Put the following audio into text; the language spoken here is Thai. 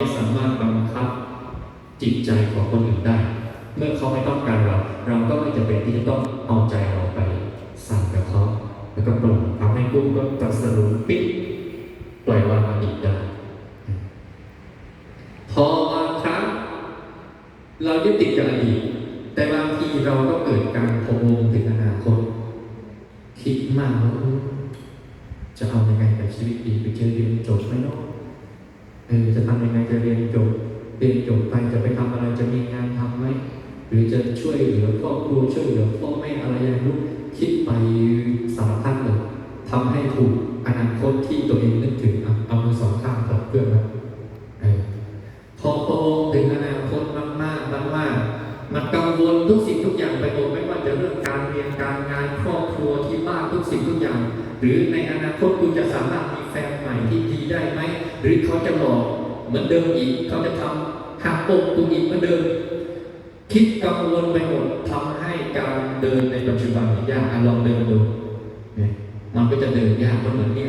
ไม่สามารถบังคับจิตใจของคนอื่นได้ เมื่อเขาไม่ต้องการเรา เราก็ไม่จำเป็นที่จะต้องเอาใจเราไปสั่งกับเขาแล้วก็ปล่อยทำให้กุ้งก็ตรัสรู้ปิดปล่อยวางอดีตได้พอบางครั้งเรายึดติดกับอดีตแต่บางทีเราก็เกิดการพะวงถึงอนาคตคิดมากว่าจะเอายังไงกับชีวิตดี ทำยังไงจะเรียนจบเรียนจบไปจะไปทำอะไรจะมีงานทำไหมหรือจะช่วยเหลือครอบครัวช่วยเหลือพ่อแม่อะไรอย่างนู้นคิดไปสารพัดเลยทำให้ถูกอนาคตที่ตัวเองนึกถึงเอามือสองข้างกับเพื่อนนะพอพอถึงอนาคตมากมากมากมากๆมันกังวลทุกสิ่งทุกอย่างไปหมดไม่ว่าจะเรื่องการเรียนการงานครอบครัวที่บ้านทุกสิ่งทุกอย่าง หรือในอนาคตคุณจะสามารถมีแฟนใหม่ที่ดีได้ไหม หรือเขาจะหลอก เหมือนเดิมอีกเขาจะทำหักอกตัวอีกเหมือนเดิม คิดกังวลไปหมดทำให้การเดินในปัจจุบันยากอะลองเดินดูเนี่ยมันก็จะเดินยากมันเหมือนมี